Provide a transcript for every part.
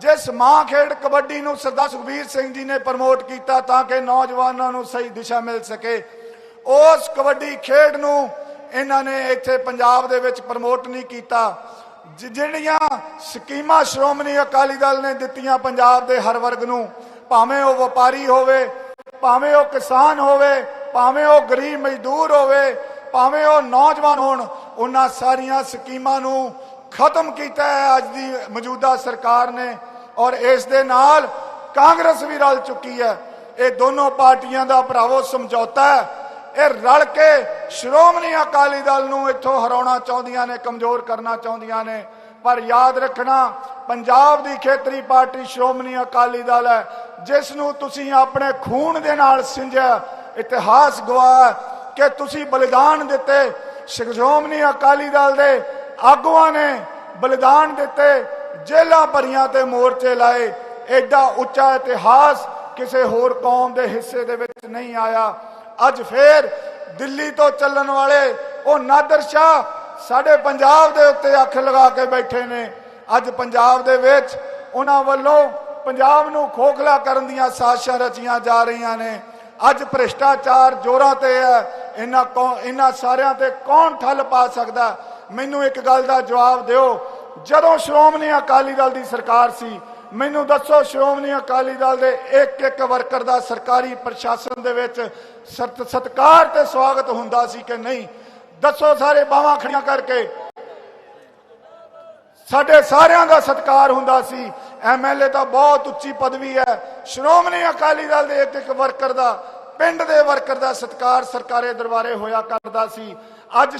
ਜਿਸ ਮਾਂ ਖੇਡ ਕਬੱਡੀ ਨੂੰ ਸਰਦਾਰ ਸੁਖਬੀਰ ਸਿੰਘ ਜੀ ਨੇ ਪ੍ਰਮੋਟ ਕੀਤਾ ਤਾਂ ਕਿ ਨੌਜਵਾਨਾਂ ਨੂੰ ਸਹੀ ਦਿਸ਼ਾ ਮਿਲ ਸਕੇ। ਉਸ ਕਬੱਡੀ ਖੇਡ ਨੂੰ ਇਹਨਾਂ ਨੇ ਇੱਥੇ ਪੰਜਾਬ ਦੇ ਵਿੱਚ ਪ੍ਰਮੋਟ ਨਹੀਂ ਕੀਤਾ। ਜਿਹੜੀਆਂ ਸਕੀਮਾਂ ਸ਼੍ਰੋਮਣੀ ਅਕਾਲੀ ਦਲ ਨੇ ਦਿੱਤੀਆਂ ਪੰਜਾਬ ਦੇ ਹਰ ਵਰਗ ਨੂੰ, ਭਾਵੇਂ ਉਹ ਵਪਾਰੀ ਹੋਵੇ, ਭਾਵੇਂ ਉਹ ਕਿਸਾਨ ਹੋਵੇ, ਭਾਵੇਂ ਉਹ ਗਰੀਬ ਮਜ਼ਦੂਰ ਹੋਵੇ, ਭਾਵੇਂ ਉਹ ਨੌਜਵਾਨ ਹੋਣ, ਉਹਨਾਂ ਸਾਰੀਆਂ ਸਕੀਮਾਂ ਨੂੰ ਖਤਮ ਕੀਤਾ ਹੈ ਅੱਜ ਦੀ ਮੌਜੂਦਾ ਸਰਕਾਰ ਨੇ ਔਰ ਇਸ ਦੇ ਨਾਲ ਕਾਂਗਰਸ ਵੀ ਰਲ ਚੁੱਕੀ ਹੈ। ਇਹ ਦੋਨੋਂ ਪਾਰਟੀਆਂ ਦਾ ਭਰਾਵੋ ਸਮਝੌਤਾ ਹੈ। ਇਹ ਰਲ ਕੇ ਸ਼੍ਰੋਮਣੀ ਅਕਾਲੀ ਦਲ ਨੂੰ ਇੱਥੋਂ ਹਰਾਉਣਾ ਚਾਹੁੰਦੀਆਂ ਨੇ, ਕਮਜ਼ੋਰ ਕਰਨਾ ਚਾਹੁੰਦੀਆਂ ਨੇ। ਪਰ ਯਾਦ ਰੱਖਣਾ, ਪੰਜਾਬ ਦੀ ਖੇਤਰੀ ਪਾਰਟੀ ਸ਼੍ਰੋਮਣੀ ਅਕਾਲੀ ਦਲ ਹੈ, ਜਿਸ ਨੂੰ ਤੁਸੀਂ ਆਪਣੇ ਖੂਨ ਦੇ ਨਾਲ ਸਿੰਜਿਆ ਇਤਿਹਾਸ ਗਵਾਹ ਕਿ ਤੁਸੀਂ ਬਲੀਦਾਨ ਦਿੱਤੇ ਸ਼੍ਰੋਮਣੀ ਅਕਾਲੀ ਦਲ ਦੇ ਆਗੂਆਂ ਨੇ ਬਲੀਦਾਨ ਦਿੱਤੇ, ਜੇਲਾਂ ਭਰੀਆਂ ਤੇ ਮੋਰਚੇ ਲਾਏ। ਐਡਾ ਉੱਚਾ ਇਤਿਹਾਸ ਕਿਸੇ ਹੋਰ ਕੌਮ ਦੇ ਹਿੱਸੇ ਦੇ ਵਿੱਚ ਨਹੀਂ ਆਇਆ। ਅੱਜ ਫੇਰ ਦਿੱਲੀ ਤੋਂ ਚੱਲਣ ਵਾਲੇ ਉਹ ਨਾਦਰ ਸ਼ਾਹ ਸਾਡੇ ਪੰਜਾਬ ਦੇ ਉੱਤੇ ਅੱਖ ਲਗਾ ਕੇ ਬੈਠੇ ਨੇ। ਅੱਜ ਪੰਜਾਬ ਦੇ ਵਿੱਚ ਉਹਨਾਂ ਵੱਲੋਂ ਪੰਜਾਬ ਨੂੰ ਖੋਖਲਾ ਕਰਨ ਦੀਆਂ ਸਾਜ਼ਿਸ਼ਾਂ ਰਚੀਆਂ ਜਾ ਰਹੀਆਂ ਨੇ। ਅੱਜ ਭ੍ਰਿਸ਼ਟਾਚਾਰ ਜ਼ੋਰਾਂ ਤੇ ਹੈ। ਇਹਨਾਂ ਕੌ- ਇਹਨਾਂ ਸਾਰਿਆਂ ਤੇ ਕੌਣ ਠੱਲ ਪਾ ਸਕਦਾ? ਮੈਨੂੰ ਇੱਕ ਗੱਲ ਦਾ ਜਵਾਬ ਦਿਓ। ਜਦੋਂ ਸ਼੍ਰੋਮਣੀ ਅਕਾਲੀ ਦਲ ਦੀ ਸਰਕਾਰ ਸੀ, ਮੈਨੂੰ ਦੱਸੋ ਸ਼੍ਰੋਮਣੀ ਅਕਾਲੀ ਦਲ ਦੇ ਇੱਕ ਇੱਕ ਵਰਕਰ ਦਾ ਸਰਕਾਰੀ ਪ੍ਰਸ਼ਾਸਨ ਦੇ ਵਿੱਚ ਸਤ- ਸਤਿਕਾਰ ਤੇ ਸਵਾਗਤ ਹੁੰਦਾ ਸੀ ਕਿ ਨਹੀਂ? ਦੱਸੋ ਸਾਰੇ ਬਾਹਾਂ ਖੜੀਆਂ ਕਰਕੇ। ਸਾਡੇ ਸਾਰਿਆਂ ਦਾ ਸਤਿਕਾਰ ਹੁੰਦਾ ਸੀ। ਐਮਐਲਏ ਤਾਂ ਬਹੁਤ ਉੱਚੀ ਪਦਵੀ ਹੈ। ਸ਼੍ਰੋਮਣੀ ਅਕਾਲੀ ਦਲ ਦੇ ਇੱਕ ਇੱਕ ਵਰਕਰ ਦਾ, ਪਿੰਡ ਦੇ ਵਰਕਰ ਦਾ ਸਤਿਕਾਰ ਸਰਕਾਰੇ ਦਰਬਾਰੇ ਹੋਇਆ ਕਰਦਾ ਸੀ। ਅੱਜ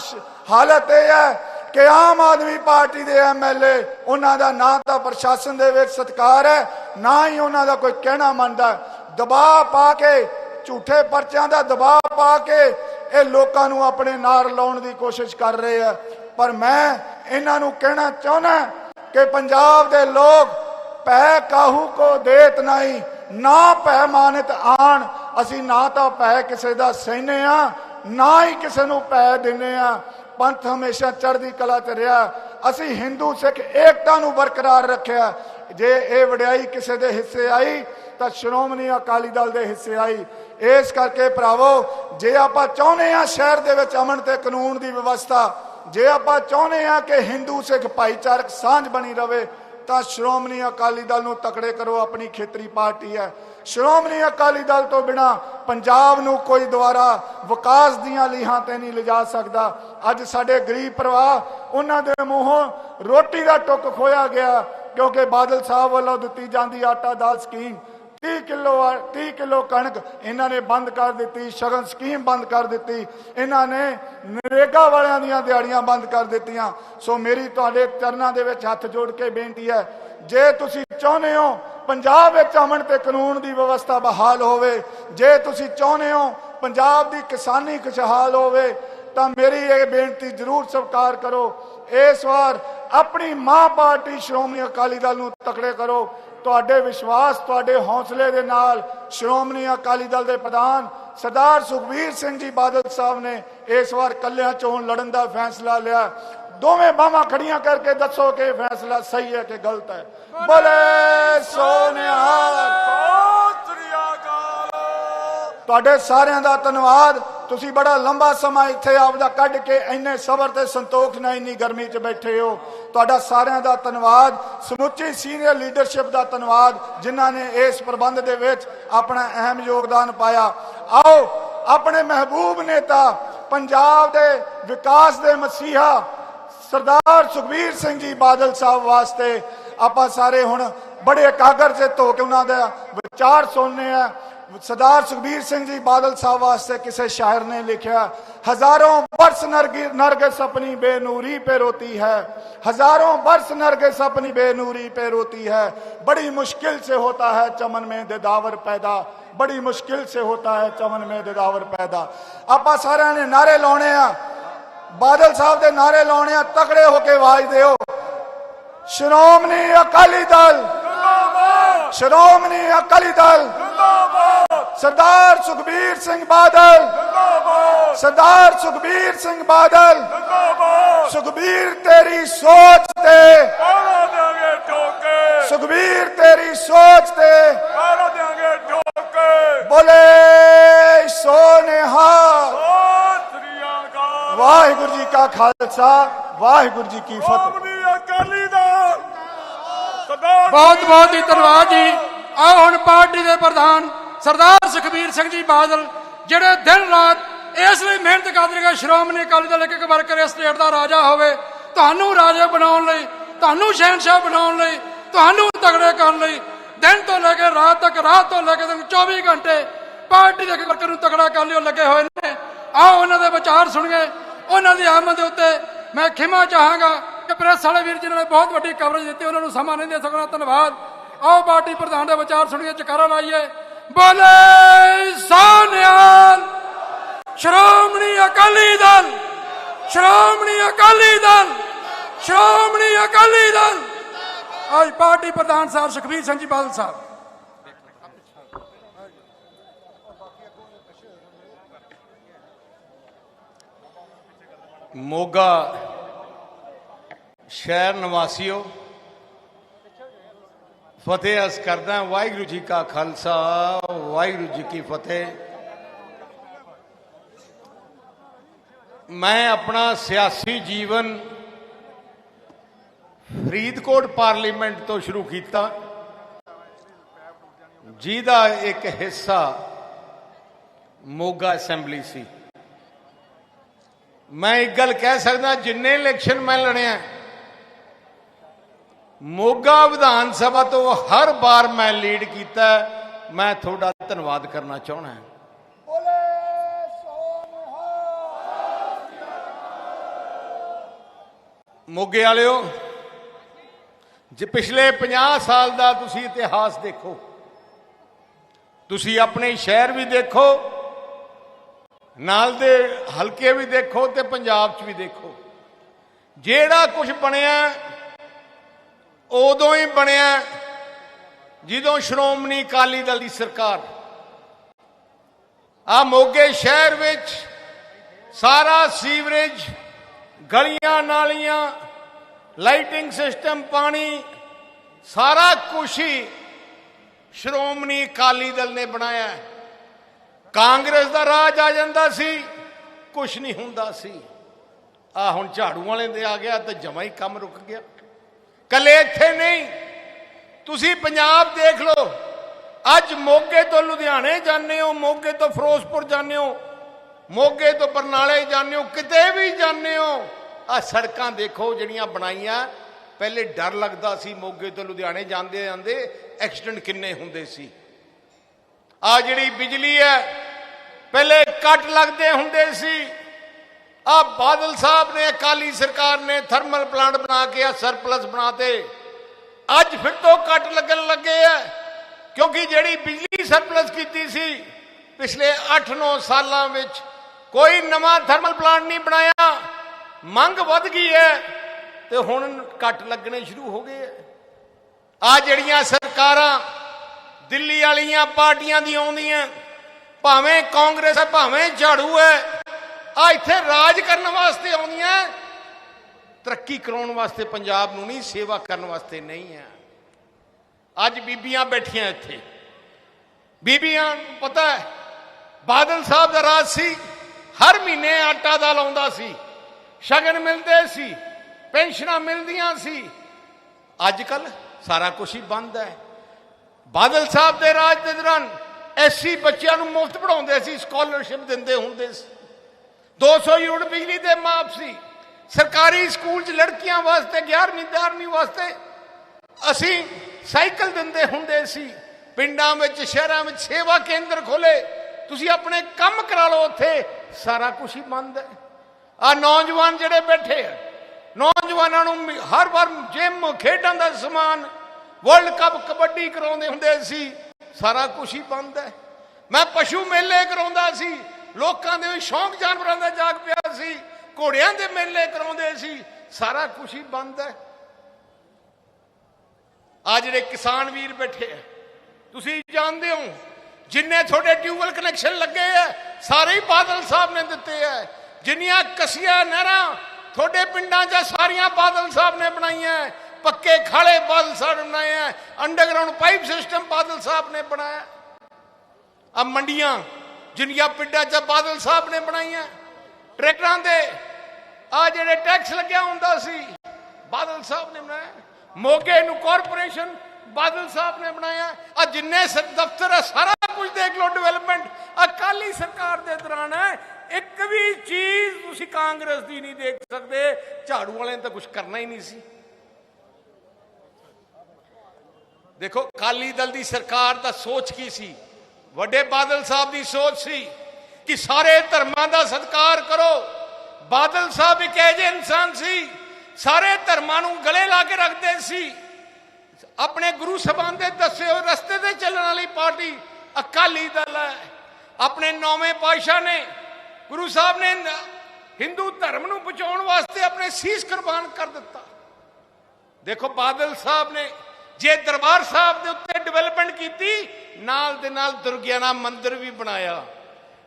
ਹਾਲਤ ਇਹ ਹੈ ਕਿ ਆਮ ਆਦਮੀ ਪਾਰਟੀ ਦੇ ਐਮਐਲਏ ਉਹਨਾਂ ਦਾ ਨਾ ਤਾਂ ਪ੍ਰਸ਼ਾਸਨ ਦੇ ਵਿੱਚ ਸਤਿਕਾਰ ਹੈ, ਨਾ ਹੀ ਉਹਨਾਂ ਦਾ ਕੋਈ ਕਹਿਣਾ ਮੰਨਦਾ। ਦਬਾਅ ਪਾ ਕੇ, ਝੂਠੇ ਪਰਚਿਆਂ ਦਾ ਦਬਾਅ ਪਾ ਕੇ ਇਹ ਲੋਕਾਂ ਨੂੰ ਆਪਣੇ ਨਾਲ ਲਾਉਣ ਦੀ ਕੋਸ਼ਿਸ਼ ਕਰ ਰਹੇ ਆ। ਪਰ ਮੈਂ ਇਹਨਾਂ ਨੂੰ ਕਹਿਣਾ ਚਾਹੁੰਦਾ ਕਿ ਪੰਜਾਬ ਦੇ ਲੋਕ ਪੈ ਕਾਹੂ ਕੋ ਦੇਤ ਨਹੀਂ, ਨਾ ਪੈ ਮਾਨਿਤ ਆਣ, ਅਸੀਂ ਨਾ ਤਾਂ ਪੈ ਕਿਸੇ ਦਾ ਸਹਿਨੇ ਆ ਨਾ ਹੀ ਕਿਸੇ ਨੂੰ ਪੈ ਦਿੰਨੇ ਆ ਪੰਥ ਹਮੇਸ਼ਾ ਚੜ੍ਹਦੀ ਕਲਾ ਤੇ ਰਿਹਾ। ਅਸੀਂ ਹਿੰਦੂ, ਸਿੱਖ ਏਕਤਾ ਨੂੰ ਬਰਕਰਾਰ ਰੱਖਿਆ। ਜੇ ਇਹ ਵਡਿਆਈ ਕਿਸੇ ਦੇ ਹਿੱਸੇ ਆਈ, ਤਾਂ ਸ਼੍ਰੋਮਣੀ ਅਕਾਲੀ ਦਲ ਦੇ ਹਿੱਸੇ ਆਈ। ਇਸ ਕਰਕੇ ਭਰਾਵੋ, ਜੇ ਆਪਾਂ ਚਾਹੁੰਦੇ ਆ ਸ਼ਹਿਰ ਦੇ ਵਿੱਚ ਅਮਨ ਤੇ ਕਾਨੂੰਨ ਦੀ ਵਿਵਸਥਾ, ਜੇ ਆਪਾਂ ਚਾਹੁੰਦੇ ਆ ਕਿ ਹਿੰਦੂ, ਸਿੱਖ ਭਾਈਚਾਰਕ ਸਾਂਝ ਬਣੀ ਰਵੇ ਤਾਂ ਸ਼੍ਰੋਮਣੀ ਅਕਾਲੀ ਦਲ ਨੂੰ ਤਕੜੇ ਕਰੋ, ਆਪਣੀ ਖੇਤਰੀ ਪਾਰਟੀ ਹੈ। ਸ਼੍ਰੋਮਣੀ ਅਕਾਲੀ ਦਲ ਤੋਂ ਬਿਨਾ ਪੰਜਾਬ ਨੂੰ ਕੋਈ ਦੁਆਰਾ ਵਿਕਾਸ ਦੀਆਂ ਲੀਹਾਂ ਤੇ ਨਹੀਂ ਲਿਜਾ ਸਕਦਾ। ਅੱਜ ਸਾਡੇ ਗਰੀਬ ਪਰਿਵਾਰ, ਉਹਨਾਂ ਦੇ ਮੂੰਹੋਂ ਰੋਟੀ ਦਾ ਟੁੱਕ ਖੋਇਆ ਗਿਆ, ਕਿਉਂਕਿ ਬਾਦਲ ਸਾਹਿਬ ਵੱਲੋਂ ਦਿੱਤੀ ਜਾਂਦੀ ਆਟਾ ਦਾਲ ਸਕੀਮ। 30 ਕਿਲੋ 30 ਕਿਲੋ ਕਣਕ ਇਹਨਾਂ ਨੇ ਬੰਦ ਕਰ ਦਿੱਤੀ, ਸ਼ਗਨ ਸਕੀਮ ਬੰਦ ਕਰ ਦਿੱਤੀ। ਇਹਨਾਂ ਨੇ ਨਰੇਗਾ ਵਾਲਿਆਂ ਦੀਆਂ ਦਿਹਾੜੀਆਂ ਬੰਦ ਕਰ ਦਿੱਤੀਆਂ। ਸੋ ਮੇਰੀ ਤੁਹਾਡੇ ਚਰਨਾਂ ਦੇ ਵਿੱਚ ਹੱਥ ਜੋੜ ਕੇ ਬੇਨਤੀ ਹੈ, ਜੇ ਤੁਸੀਂ ਚਾਹੁੰਦੇ ਹੋ ਪੰਜਾਬ ਵਿੱਚ ਅਮਨ ਤੇ ਕਾਨੂੰਨ ਦੀ ਵਿਵਸਥਾ ਬਹਾਲ ਹੋਵੇ, ਜੇ ਤੁਸੀਂ ਚਾਹੁੰਦੇ ਹੋ ਪੰਜਾਬ ਦੀ ਕਿਸਾਨੀ ਖੁਸ਼ਹਾਲ ਹੋਵੇ, ਤਾਂ ਮੇਰੀ ਇਹ ਬੇਨਤੀ ਜ਼ਰੂਰ ਸਵੀਕਾਰ ਕਰੋ। ਇਸ ਵਾਰ ਆਪਣੀ ਮਾਂ ਪਾਰਟੀ ਸ਼੍ਰੋਮਣੀ ਅਕਾਲੀ ਦਲ ਨੂੰ ਤਕੜੇ ਕਰੋ। ਤੁਹਾਡੇ ਵਿਸ਼ਵਾਸ, ਤੁਹਾਡੇ ਹੌਸਲੇ ਦੇ ਨਾਲ ਸ਼੍ਰੋਮਣੀ ਅਕਾਲੀ ਦਲ ਦੇ ਪ੍ਰਧਾਨ ਸਰਦਾਰ ਸੁਖਬੀਰ ਸਿੰਘ ਜੀ ਬਾਦਲ ਸਾਹਿਬ ਨੇ ਇਸ ਵਾਰ ਕੱਲਿਆਂ ਚੋਣ ਲੜਨ ਦਾ ਫੈਸਲਾ ਲਿਆ। ਦੋਵੇਂ ਬਾਹਾਂ ਖੜੀਆਂ ਕਰਕੇ ਦੱਸੋ ਕਿ ਫੈਸਲਾ ਸਹੀ ਹੈ ਕਿ ਗਲਤ ਹੈ। ਬੋਲੇ ਸੋਨਿਹਾਲ ਤੁਹਾਡੇ ਸਾਰਿਆਂ ਦਾ ਧੰਨਵਾਦ। ਤੁਸੀਂ ਬੜਾ ਲੰਬਾ ਸਮਾਂ ਇੱਥੇ ਆਪਦਾ ਕੱਢ ਕੇ ਇੰਨੇ ਸਬਰ ਤੇ ਸੰਤੋਖ ਨਾਲ ਇੰਨੀ ਗਰਮੀ 'ਚ ਬੈਠੇ ਹੋ। ਤੁਹਾਡਾ ਸਾਰਿਆਂ ਦਾ ਧੰਨਵਾਦ। ਸਮੁੱਚੀ ਸੀਨੀਅਰ ਲੀਡਰਸ਼ਿਪ ਦਾ ਧੰਨਵਾਦ, ਜਿਨ੍ਹਾਂ ਨੇ ਇਸ ਪ੍ਰਬੰਧ ਦੇ ਵਿੱਚ ਆਪਣਾ ਅਹਿਮ ਯੋਗਦਾਨ ਪਾਇਆ। ਆਓ, ਆਪਣੇ ਮਹਿਬੂਬ ਨੇਤਾ, ਪੰਜਾਬ ਦੇ ਵਿਕਾਸ ਦੇ ਮਸੀਹਾ, ਸਰਦਾਰ ਸੁਖਬੀਰ ਸਿੰਘ ਜੀ ਬਾਦਲ ਸਾਹਿਬ ਵਾਸਤੇ ਆਪਾਂ ਸਾਰੇ ਹੁਣ ਬੜੇ ਇਕਾਗਰ ਚਿੱਤ ਧੋ ਕੇ ਉਹਨਾਂ ਦਾ ਵਿਚਾਰ ਸੁਣਨੇ ਆ। ਸਰਦਾਰ ਸੁਖਬੀਰ ਸਿੰਘ ਜੀ ਬਾਦਲ ਸਾਹਿਬ ਵਾਸਤੇ ਕਿਸੇ ਸ਼ਾਇਰ ਨੇ ਲਿਖਿਆ, ਹਜ਼ਾਰੋਂ ਬਰਸ ਨਰਗਿਸ ਆਪਣੀ ਬੇਨੂਰੀ ਪੇ ਰੋਤੀ ਹੈ। ਹਜ਼ਾਰੋਂ ਬਰਸ ਨਰਗਿਸ ਆਪਣੀ ਬੇਨੂਰੀ ਪੇ ਰੋਤੀ ਹੈ। ਬੜੀ ਮੁਸ਼ਕਿਲ ਸੇ ਹੋਤਾ ਹੈ ਚਮਨ ਮੇਂ ਦਿਦਾਵਰ ਪੈਦਾ। ਬੜੀ ਮੁਸ਼ਕਿਲ ਸੇ ਹੋਤਾ ਹੈ ਚਮਨ ਮੇਂ ਦਿਦਾਵਰ ਪੈਦਾ। ਆਪਾਂ ਸਾਰਿਆਂ ਨੇ ਨਾਰੇ ਲਾਉਣੇ ਆ। ਬਾਦਲ ਸਾਹਿਬ ਦੇ ਨਾਰੇ ਲਾਉਣੇ ਆ। ਤਕੜੇ ਹੋ ਕੇ ਆਵਾਜ਼ ਦਿਓ। ਸ਼੍ਰੋਮਣੀ ਅਕਾਲੀ ਦਲ। ਸ਼੍ਰੋਮਣੀ ਅਕਾਲੀ ਦਲ। ਜਿੰਦਾਬਾਦ ਸਰਦਾਰ ਸੁਖਬੀਰ ਸਿੰਘ ਬਾਦਲ ਜਿੰਦਾਬਾਦ ਸਰਦਾਰ ਸੁਖਬੀਰ ਸਿੰਘ ਬਾਦਲ ਜਿੰਦਾਬਾਦ ਸੁਖਬੀਰ ਤੇਰੀ ਸੋਚ ਤੇ ਕਾਲਾ ਦੇਗੇ ਠੋਕੇ ਸੁਖਬੀਰ ਤੇਰੀ ਸੋਚ ਤੇ ਕਰ ਦਿਆਂਗੇ ਠੋਕੇ ਬੋਲੇ ਸੋ ਨਿਹਾਲ ਸਤਿ ਸ੍ਰੀ ਅਕਾਲ ਵਾਹਿਗੁਰੂ ਜੀ ਕਾ ਖਾਲਸਾ ਵਾਹਿਗੁਰੂ ਜੀ ਕੀ ਸਰਦਾਰ ਸੁਖਬੀਰ ਸਿੰਘ ਜੀ ਬਾਦਲ, ਜਿਹੜੇ ਦਿਨ ਰਾਤ ਇਸ ਲਈ ਮਿਹਨਤ ਕਰਦੇ ਨੇ ਸ਼੍ਰੋਮਣੀ ਅਕਾਲੀ ਦਲ ਇੱਕ ਵਰਕਰ ਸਟੇਟ ਦਾ ਰਾਜਾ ਹੋਵੇ, ਤੁਹਾਨੂੰ ਰਾਜੇ ਬਣਾਉਣ ਲਈ, ਤੁਹਾਨੂੰ ਸ਼ਹਿਨशाह ਬਣਾਉਣ ਲਈ, ਤੁਹਾਨੂੰ ਤਗੜੇ ਕਰਨ ਲਈ, ਦਿਨ ਤੋਂ ਲੈ ਕੇ ਰਾਤ ਤੱਕ, ਰਾਤ ਤੋਂ ਲੈ ਕੇ ਦਿਨ 24 ਘੰਟੇ ਪਾਰਟੀ ਦੇ ਇੱਕ ਵਰਕਰ ਨੂੰ ਤਗੜਾ ਕਰਨ ਲਈ ਲੱਗੇ ਹੋਏ ਨੇ। ਆਓ ਉਹਨਾਂ ਦੇ ਵਿਚਾਰ ਸੁਣੀਏ। ਉਹਨਾਂ ਦੀ ਆਮਦ ਦੇ ਉੱਤੇ ਮੈਂ ਖਿਮਾ ਚਾਹਾਂਗਾ ਕਿ ਪ੍ਰੈਸ ਵਾਲੇ ਵੀਰ ਜਿਨ੍ਹਾਂ ਨੇ ਬਹੁਤ ਵੱਡੀ ਕਵਰੇਜ ਦਿੱਤੀ, ਉਹਨਾਂ ਨੂੰ ਸਮਾਂ ਨਹੀਂ ਦੇ ਸਕਣਾ। ਧੰਨਵਾਦ। ਆਓ ਪਾਰਟੀ ਪ੍ਰਧਾਨ ਦੇ ਵਿਚਾਰ ਸੁਣੀਏ, ਚਕਾਰਾ ਲਾਈਏ। ਬੋਲੇ ਸੋਨਿਆਲ ਸ਼੍ਰੋਮਣੀ ਅਕਾਲੀ ਦਲ, ਸ਼੍ਰੋਮਣੀ ਅਕਾਲੀ ਦਲ, ਸ਼੍ਰੋਮਣੀ ਅਕਾਲੀ ਦਲ। ਅੱਜ ਪਾਰਟੀ ਪ੍ਰਧਾਨ ਸਾਹਿਬ ਸੁਖਬੀਰ ਸਿੰਘ ਜੀ ਬਾਦਲ ਸਾਹਿਬ। ਮੋਗਾ ਸ਼ਹਿਰ ਨਿਵਾਸੀਓ ਫਤਿਹ ਅਸ ਕਰਦਾ ਵਾਹਿਗੁਰੂ ਜੀ ਕਾ ਖਾਲਸਾ, ਵਾਹਿਗੁਰੂ ਜੀ ਕੀ ਫਤਿਹ। ਮੈਂ ਆਪਣਾ ਸਿਆਸੀ ਜੀਵਨ ਫਰੀਦਕੋਟ ਪਾਰਲੀਮੈਂਟ ਤੋਂ ਸ਼ੁਰੂ ਕੀਤਾ। ਜਿਹਦਾ ਇੱਕ ਹਿੱਸਾ ਮੋਗਾ ਅਸੈਂਬਲੀ ਸੀ। ਮੈਂ ਇੱਕ ਗੱਲ ਕਹਿ ਸਕਦਾ, ਜਿੰਨੇ ਇਲੈਕਸ਼ਨ ਮੈਂ ਲੜਿਆ ਮੋਗਾ ਵਿਧਾਨ ਸਭਾ ਤੋਂ ਹਰ ਵਾਰ ਮੈਂ ਲੀਡ ਕੀਤਾ ਮੈਂ ਤੁਹਾਡਾ ਧੰਨਵਾਦ ਕਰਨਾ ਚਾਹਣਾ ਮੋਗੇ ਵਾਲਿਓ ਜੇ ਪਿਛਲੇ 50 ਸਾਲ ਦਾ ਤੁਸੀਂ ਇਤਿਹਾਸ ਦੇਖੋ ਤੁਸੀਂ ਆਪਣੇ ਸ਼ਹਿਰ ਵੀ ਦੇਖੋ ਨਾਲ ਦੇ ਹਲਕੇ ਵੀ ਦੇਖੋ ਤੇ ਪੰਜਾਬ 'ਚ ਵੀ ਦੇਖੋ। ਜਿਹੜਾ ਕੁਝ ਬਣਿਆ ਉਦੋਂ ਹੀ ਬਣਿਆ ਜਦੋਂ ਸ਼੍ਰੋਮਣੀ ਅਕਾਲੀ ਦਲ ਦੀ ਸਰਕਾਰ। ਆ ਮੋਗੇ ਸ਼ਹਿਰ ਵਿੱਚ ਸਾਰਾ ਸੀਵਰੇਜ, ਗਲੀਆਂ ਨਾਲੀਆਂ, ਲਾਈਟਿੰਗ ਸਿਸਟਮ, ਪਾਣੀ, ਸਾਰਾ ਕੁਝ ਹੀ ਸ਼੍ਰੋਮਣੀ ਅਕਾਲੀ ਦਲ ਨੇ ਬਣਾਇਆ ਕਾਂਗਰਸ ਦਾ ਰਾਜ ਆ ਜਾਂਦਾ ਸੀ ਕੁਝ ਨਹੀਂ ਹੁੰਦਾ ਸੀ। ਆ ਹੁਣ ਝਾੜੂ ਵਾਲੇ ਦੇ ਆ ਗਿਆ ਤੇ ਜਮਾ ਹੀ ਕੰਮ ਰੁਕ ਗਿਆ। ਕੱਲੇ ਇੱਥੇ ਨਹੀਂ। ਤੁਸੀਂ ਪੰਜਾਬ ਦੇਖ ਲਓ। ਅੱਜ ਮੋਗੇ ਤੋਂ ਲੁਧਿਆਣੇ ਜਾਂਦੇ ਹੋ, ਮੋਗੇ ਤੋਂ ਫਿਰੋਜ਼ਪੁਰ ਜਾਂਦੇ ਹੋ, ਮੋਗੇ ਤੋਂ ਬਰਨਾਲੇ ਜਾਂਦੇ ਹੋ, ਕਿਤੇ ਵੀ ਜਾਂਦੇ ਹੋ ਆ ਸੜਕਾਂ ਦੇਖੋ ਜਿਹੜੀਆਂ ਬਣਾਈਆਂ। ਪਹਿਲੇ ਡਰ ਲੱਗਦਾ ਸੀ ਮੋਗੇ ਤੋਂ ਲੁਧਿਆਣੇ ਜਾਂਦੇ ਜਾਂਦੇ, ਐਕਸੀਡੈਂਟ ਕਿੰਨੇ ਹੁੰਦੇ ਸੀ। ਆ ਜਿਹੜੀ ਬਿਜਲੀ ਹੈ, ਪਹਿਲੇ ਕੱਟ ਲੱਗਦੇ ਹੁੰਦੇ ਸੀ। ਆ ਬਾਦਲ ਸਾਹਿਬ ਨੇ, ਅਕਾਲੀ ਸਰਕਾਰ ਨੇ ਥਰਮਲ ਪਲਾਂਟ ਬਣਾ ਕੇ ਆ ਸਰਪਲਸ ਬਣਾਤੇ ਅੱਜ ਫਿਰ ਤੋਂ ਕੱਟ ਲੱਗਣ ਲੱਗੇ ਆ, ਕਿਉਂਕਿ ਜਿਹੜੀ ਬਿਜਲੀ ਸਰਪਲਸ ਕੀਤੀ ਸੀ, ਪਿਛਲੇ 8-9 ਸਾਲਾਂ ਵਿੱਚ ਕੋਈ ਨਵਾਂ ਥਰਮਲ ਪਲਾਂਟ ਨਹੀਂ ਬਣਾਇਆ। ਮੰਗ ਵੱਧ ਗਈ ਹੈ ਤੇ ਹੁਣ ਕੱਟ ਲੱਗਣੇ ਸ਼ੁਰੂ ਹੋ ਗਏ ਆ। ਆ ਜਿਹੜੀਆਂ ਸਰਕਾਰਾਂ ਦਿੱਲੀ ਵਾਲੀਆਂ ਪਾਰਟੀਆਂ ਦੀ ਆਉਂਦੀਆਂ, ਭਾਵੇਂ ਕਾਂਗਰਸ ਹੈ, ਭਾਵੇਂ ਝਾੜੂ ਹੈ ਆ ਇੱਥੇ ਰਾਜ ਕਰਨ ਵਾਸਤੇ ਆਉਂਦੀਆਂ ਤਰੱਕੀ ਕਰਾਉਣ ਵਾਸਤੇ ਪੰਜਾਬ ਨੂੰ ਨਹੀਂ, ਸੇਵਾ ਕਰਨ ਵਾਸਤੇ ਨਹੀਂ ਹੈ ਅੱਜ ਬੀਬੀਆਂ ਬੈਠੀਆਂ ਇੱਥੇ। ਬੀਬੀਆਂ ਨੂੰ ਪਤਾ ਹੈ ਬਾਦਲ ਸਾਹਿਬ ਦਾ ਰਾਜ ਸੀ। ਹਰ ਮਹੀਨੇ ਆਟਾ ਦਾ ਲਾਉਂਦਾ ਸੀ। ਸ਼ਗਨ ਮਿਲਦੇ ਸੀ, ਪੈਨਸ਼ਨਾਂ ਮਿਲਦੀਆਂ ਸੀ। ਅੱਜ ਕੱਲ ਸਾਰਾ ਕੁਝ ਹੀ ਬੰਦ ਹੈ ਬਾਦਲ ਸਾਹਿਬ ਦੇ ਰਾਜ ਦੇ ਦੌਰਾਨ ਐਸੀ ਬੱਚਿਆਂ ਨੂੰ ਮੁਫਤ ਪੜਾਉਂਦੇ ਸੀ, ਸਕਾਲਰਸ਼ਿਪ ਦਿੰਦੇ ਹੁੰਦੇ ਸੀ। 200 ਯੂਨਿਟ ਬਿਜਲੀ ਦੇ ਮਾਫ ਸੀ। ਸਰਕਾਰੀ ਸਕੂਲ 'ਚ ਲੜਕੀਆਂ ਵਾਸਤੇ 11ਵੀਂ 12ਵੀਂ ਵਾਸਤੇ ਅਸੀਂ ਸਾਈਕਲ ਦਿੰਦੇ ਹੁੰਦੇ ਸੀ। ਪਿੰਡਾਂ ਵਿੱਚ, ਸ਼ਹਿਰਾਂ ਵਿੱਚ ਸੇਵਾ ਕੇਂਦਰ ਖੋਲੇ ਤੁਸੀਂ ਆਪਣੇ ਕੰਮ ਕਰਾ ਲਓ ਉੱਥੇ, ਸਾਰਾ ਕੁਝ ਹੀ ਬੰਦ ਹੈ। ਆ ਨੌਜਵਾਨ ਜਿਹੜੇ ਬੈਠੇ ਆ, ਨੌਜਵਾਨਾਂ ਨੂੰ ਹਰ ਵਾਰ ਜਿਮ, ਖੇਡਾਂ ਦਾ ਸਮਾਨ, ਵਰਲਡ ਕੱਪ ਕਬੱਡੀ ਕਰਾਉਂਦੇ ਹੁੰਦੇ ਸੀ, ਸਾਰਾ ਕੁਝ ਹੀ ਬੰਦ ਹੈ। ਮੈਂ ਪਸ਼ੂ ਮੇਲੇ ਕਰਾਉਂਦਾ ਸੀ ਲੋਕਾਂ ਦੇ ਵੀ ਸ਼ੌਂਕ ਜਾਨਵਰਾਂ ਦਾ ਜਾਗ ਪਿਆ ਸੀ, ਘੋੜਿਆਂ ਦੇ ਮੇਲੇ ਕਰਾਉਂਦੇ ਸੀ, ਸਾਰਾ ਕੁਝ ਹੀ ਬੰਦ ਹੈ। ਆ ਜਿਹੜੇ ਕਿਸਾਨ ਵੀਰ ਬੈਠੇ ਆ, ਤੁਸੀਂ ਜਾਣਦੇ ਹੋ, ਜਿੰਨੇ ਤੁਹਾਡੇ ਟਿਊਬਵੈਲ ਕਨੈਕਸ਼ਨ ਲੱਗੇ ਆ, ਸਾਰੇ ਹੀ ਬਾਦਲ ਸਾਹਿਬ ਨੇ ਦਿੱਤੇ ਆ। ਜਿੰਨੀਆਂ ਕਸੀਆਂ ਨਹਿਰਾਂ ਤੁਹਾਡੇ ਪਿੰਡਾਂ 'ਚ ਸਾਰੀਆਂ ਬਾਦਲ ਸਾਹਿਬ ਨੇ ਬਣਾਈਆਂ ਪੱਕੇ ਖਾਲੇ ਬਾਦਲ ਸਾਹਿਬ ਨੇ ਬਣਾਏ ਆ ਅੰਡਰਗਰਾਉਂਡ ਪਾਈਪ ਸਿਸਟਮ ਬਾਦਲ ਸਾਹਿਬ ਨੇ ਬਣਾਇਆ। ਆ ਮੰਡੀਆਂ ਜਿੰਨੀਆਂ ਪਿੰਡਾਂ 'ਚ ਬਾਦਲ ਸਾਹਿਬ ਨੇ ਬਣਾਈਆਂ, ਟਰੈਕਟਰਾਂ ਦੇ, ਆ ਜਿਹੜੇ ਟੈਕਸ ਲੱਗਿਆ ਹੁੰਦਾ ਸੀ, ਬਾਦਲ ਸਾਹਿਬ ਨੇ ਬਣਾਇਆ। ਮੋਗੇ ਨੂੰ ਕਾਰਪੋਰੇਸ਼ਨ ਬਾਦਲ ਸਾਹਿਬ ਨੇ ਬਣਾਇਆ। ਆ ਜਿੰਨੇ ਸ- ਦਫ਼ਤਰ ਆ, ਸਾਰਾ ਕੁਝ ਦੇਖ ਲਓ ਡਿਵੈਲਪਮੈਂਟ ਅਕਾਲੀ ਸਰਕਾਰ ਦੇ ਦੌਰਾਨ ਇੱਕ ਵੀ ਚੀਜ਼ ਤੁਸੀਂ ਕਾਂਗਰਸ ਦੀ ਨਹੀਂ ਦੇਖ ਸਕਦੇ। ਝਾੜੂ ਵਾਲਿਆਂ ਨੇ ਤਾਂ ਕੁਝ ਕਰਨਾ ਹੀ ਨਹੀਂ ਸੀ। ਦੇਖੋ, ਅਕਾਲੀ ਦਲ ਦੀ ਸਰਕਾਰ ਦਾ ਸੋਚ ਕੀ ਸੀ? ਵੱਡੇ ਬਾਦਲ ਸਾਹਿਬ ਦੀ ਸੋਚ ਸੀ ਕਿ ਸਾਰੇ ਧਰਮਾਂ ਦਾ ਸਤਿਕਾਰ ਕਰੋ। ਬਾਦਲ ਸਾਹਿਬ ਇੱਕ ਐਜੇ ਇਨਸਾਨ ਸੀ, ਸਾਰੇ ਧਰਮਾਂ ਨੂੰ ਗਲੇ ਲਾ ਕੇ ਰੱਖਦੇ ਸੀ। ਆਪਣੇ ਗੁਰੂ ਸਾਹਿਬਾਨ ਦੇ ਦੱਸੇ ਹੋਏ ਰਸਤੇ ਤੇ ਚੱਲਣ ਵਾਲੀ ਪਾਰਟੀ ਅਕਾਲੀ ਦਲ ਹੈ। ਆਪਣੇ ਨੌਵੇਂ ਪਾਤਸ਼ਾਹ ਨੇ ਗੁਰੂ ਸਾਹਿਬ ਨੇ ਹਿੰਦੂ ਧਰਮ ਨੂੰ ਬਚਾਉਣ ਵਾਸਤੇ ਆਪਣੇ ਸੀਸ ਕੁਰਬਾਨ ਕਰ ਦਿੱਤਾ। ਦੇਖੋ ਬਾਦਲ ਸਾਹਿਬ ਨੇ ਜੇ ਦਰਬਾਰ ਸਾਹਿਬ ਦੇ ਉੱਤੇ ਡਿਵੈਲਪਮੈਂਟ ਕੀਤੀ ਨਾਲ ਦੇ ਨਾਲ ਦੁਰਗਿਆਨਾ ਮੰਦਿਰ ਵੀ ਬਣਾਇਆ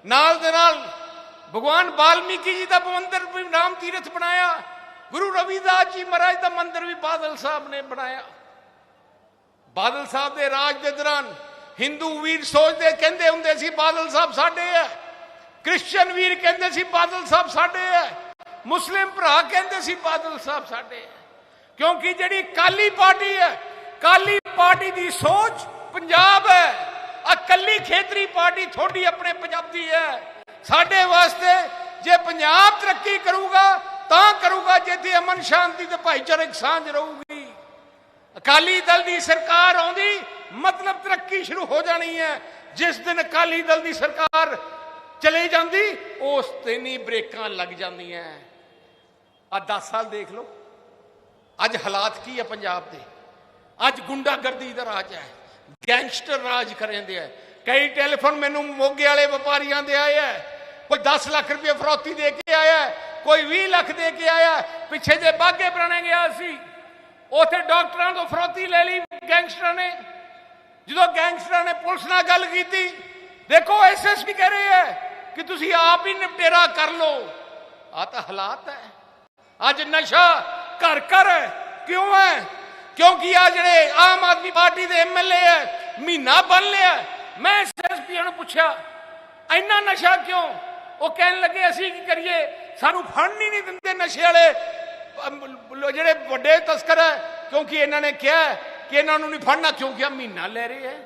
ਨਾਲ ਦੇ ਨਾਲ ਭਗਵਾਨ ਵਾਲਮੀਕੀ ਜੀ ਦਾ ਮੰਦਿਰ ਵੀ ਨਾਮ ਤੀਰਥ ਬਣਾਇਆ ਗੁਰੂ ਰਵਿਦਾਸ ਜੀ ਮਹਾਰਾਜ ਦਾ ਮੰਦਿਰ ਵੀ ਬਾਦਲ ਸਾਹਿਬ ਨੇ ਬਣਾਇਆ ਬਾਦਲ ਸਾਹਿਬ ਦੇ ਰਾਜ ਦੇ ਦੌਰਾਨ ਹਿੰਦੂ ਵੀਰ ਸੋਚਦੇ ਕਹਿੰਦੇ ਹੁੰਦੇ ਸੀ ਬਾਦਲ ਸਾਹਿਬ ਸਾਡੇ ਹੈ ਕ੍ਰਿਸਚੀਅਨ ਵੀਰ ਕਹਿੰਦੇ ਸੀ ਬਾਦਲ ਸਾਹਿਬ ਸਾਡੇ ਹੈ ਮੁਸਲਿਮ ਭਰਾ ਕਹਿੰਦੇ ਸੀ ਬਾਦਲ ਸਾਹਿਬ ਸਾਡੇ ਹੈ ਕਿਉਂਕਿ ਜਿਹੜੀ ਕਾਲੀ ਪਾਰਟੀ ਹੈ ਕਾਲੀ ਪਾਰਟੀ ਦੀ ਸੋਚ ਪੰਜਾਬ ਹੈ। ਅਕੱਲੀ ਖੇਤਰੀ ਪਾਰਟੀ ਥੋੜੀ ਆਪਣੇ ਪੰਜਾਬੀ ਹੈ। ਸਾਡੇ ਵਾਸਤੇ ਜੇ ਪੰਜਾਬ ਤਰੱਕੀ ਕਰੂਗਾ, ਤਾਂ ਕਰੂਗਾ ਜਿੱਥੇ ਅਮਨ ਸ਼ਾਂਤੀ ਤੇ ਭਾਈਚਾਰਕ ਸਾਂਝ ਰਹੂਗੀ। ਅਕਾਲੀ ਦਲ ਦੀ ਸਰਕਾਰ ਆਉਂਦੀ, ਮਤਲਬ ਤਰੱਕੀ ਸ਼ੁਰੂ ਹੋ ਜਾਣੀ ਹੈ। ਜਿਸ ਦਿਨ ਅਕਾਲੀ ਦਲ ਦੀ ਸਰਕਾਰ ਚਲੇ ਜਾਂਦੀ, ਉਸ ਦਿਨ ਹੀ ਬ੍ਰੇਕਾਂ ਲੱਗ ਜਾਂਦੀਆਂ। ਆ 10 ਸਾਲ ਦੇਖ ਲਓ। ਅੱਜ ਹਾਲਾਤ ਕੀ ਹੈ ਪੰਜਾਬ ਦੇ? ਅੱਜ ਗੁੰਡਾਗਰਦੀ ਦਾ ਰਾਜ ਹੈ। ਗੈਂਗਸਟਰ ਰਾਜ ਕਰਦੇ ਆ। ਕਈ ਟੈਲੀਫੋਨ ਮੈਨੂੰ ਮੋਗੇ ਵਾਲੇ ਵਪਾਰੀਆਂ ਦੇ ਆਏ ਆ। ਕੋਈ 10 ਲੱਖ ਰੁਪਏ ਫਰੌਤੀ ਦੇ ਕੇ ਆਇਆ ਕੋਈ 20 ਲੱਖ ਦੇ ਕੇ ਆਇਆ ਪਿੱਛੇ ਜੇ ਬਾਗੇ ਪੁਰਾਣੇ ਗਿਆ ਸੀ, ਉਥੇ ਡਾਕਟਰਾਂ ਤੋਂ ਫਰੋਤੀ ਲੈ ਲਈ ਗੈਂਗਸਟਰਾਂ ਨੇ। ਜਦੋਂ ਗੈਂਗਸਟਰਾਂ ਨੇ ਪੁਲਿਸ ਨਾਲ ਗੱਲ ਕੀਤੀ, ਦੇਖੋ ਐਸਐਸਪੀ ਕਹਿ ਰਹੇ ਹੈ ਕਿ ਤੁਸੀਂ ਆਪ ਹੀ ਨਿਪਟੇਰਾ ਕਰ ਲਓ। ਆ ਤਾਂ ਹਾਲਾਤ ਹੈ। ਅੱਜ ਨਸ਼ਾ ਘਰ ਘਰ ਕਿਉਂ ਹੈ? ਕਿਉਂਕਿ ਆ ਜਿਹੜੇ ਆਮ ਆਦਮੀ ਪਾਰਟੀ ਦੇ ਐਮਐਲਏ ਹੈ ਮਹੀਨਾ ਬਣ ਲਿਆ। ਮੈਂ ਐਸਐਸਪੀ ਨੂੰ ਪੁੱਛਿਆ, ਇੰਨਾ ਨਸ਼ਾ ਕਿਉਂ? ਉਹ ਕਹਿਣ ਲੱਗੇ, ਅਸੀਂ ਕੀ ਕਰੀਏ? ਸਾਨੂੰ ਫੰਡ ਹੀ ਨਹੀਂ ਦਿੰਦੇ ਨਸ਼ੇ ਵਾਲੇ। ਜਿਹੜੇ ਵੱਡੇ ਤਸਕਰ ਹੈ, ਕਿਉਂਕਿ ਇਹਨਾਂ ਨੇ ਕਿਹਾ ਕਿ ਇਹਨਾਂ ਨੂੰ ਨਹੀਂ ਫੜਨਾ, ਕਿਉਂਕਿ ਆ ਮਹੀਨਾ ਲੈ ਰਹੇ ਹੈ।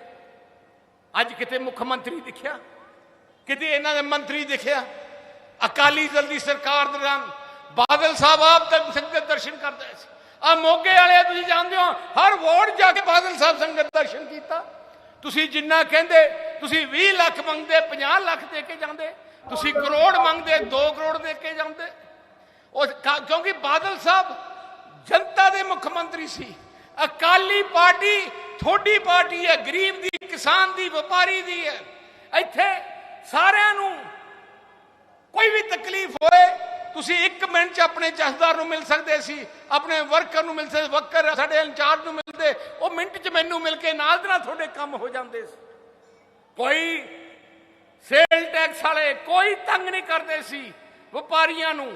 ਅੱਜ ਕਿਤੇ ਮੁੱਖ ਮੰਤਰੀ ਦਿਖਿਆ, ਕਿਤੇ ਇਹਨਾਂ ਦੇ ਮੰਤਰੀ ਦਿਖਿਆ। ਅਕਾਲੀ ਦਲ ਦੀ ਸਰਕਾਰ ਦੌਰਾਨ ਬਾਦਲ ਸਾਹਿਬ ਆਪ ਤੱਕ ਸੰਗਤ ਦਰਸ਼ਨ ਕਰਦਾ ਸੀ। ਆ ਮੋਗੇ ਵਾਲੇ ਤੁਸੀਂ ਜਾਣਦੇ ਹੋ, ਹਰ ਵਾਰਡ ਜਾ ਕੇ ਬਾਦਲ ਸਾਹਿਬ ਸੰਗਤ ਦਰਸ਼ਨ ਕੀਤਾ। ਤੁਸੀਂ ਜਿੰਨਾ ਕਹਿੰਦੇ, ਤੁਸੀਂ 20 ਲੱਖ ਮੰਗਦੇ 50 ਲੱਖ ਦੇ ਕੇ ਜਾਂਦੇ, ਤੁਸੀਂ ਕਰੋੜ ਮੰਗਦੇ 2 ਕਰੋੜ ਦੇ ਕੇ ਜਾਂਦੇ। ਉਹ ਕਿਉਂਕਿ ਬਾਦਲ ਸਾਹਿਬ ਜਨਤਾ ਦੇ ਮੁੱਖ ਮੰਤਰੀ ਸੀ। ਅਕਾਲੀ ਪਾਰਟੀ ਥੋੜੀ ਪਾਰਟੀ ਹੈ, ਗਰੀਬ ਦੀ, ਕਿਸਾਨ ਦੀ, ਵਪਾਰੀ ਦੀ ਹੈ। ਇੱਥੇ ਸਾਰਿਆਂ ਨੂੰ ਕੋਈ ਵੀ ਤਕਲੀਫ ਹੋਏ ਤੁਸੀਂ 1 ਮਿੰਟ ਚ ਆਪਣੇ ਜਥੇਦਾਰ ਨੂੰ ਮਿਲ ਸਕਦੇ ਸੀ, ਆਪਣੇ ਵਰਕਰ ਨੂੰ ਮਿਲ ਸਕਦੇ ਵਰਕਰ ਸਾਡੇ ਇੰਚਾਰਜ ਨੂੰ ਮਿਲਦੇ, ਉਹ ਮਿੰਟ ਚ ਮੈਨੂੰ ਮਿਲ ਕੇ ਨਾਲ ਦੇ ਨਾਲ ਤੁਹਾਡੇ ਕੰਮ ਹੋ ਜਾਂਦੇ ਸੀ। ਕੋਈ ਸੇਲ ਟੈਕਸ ਵਾਲੇ ਕੋਈ ਤੰਗ ਨਹੀਂ ਕਰਦੇ ਸੀ ਵਪਾਰੀਆਂ ਨੂੰ।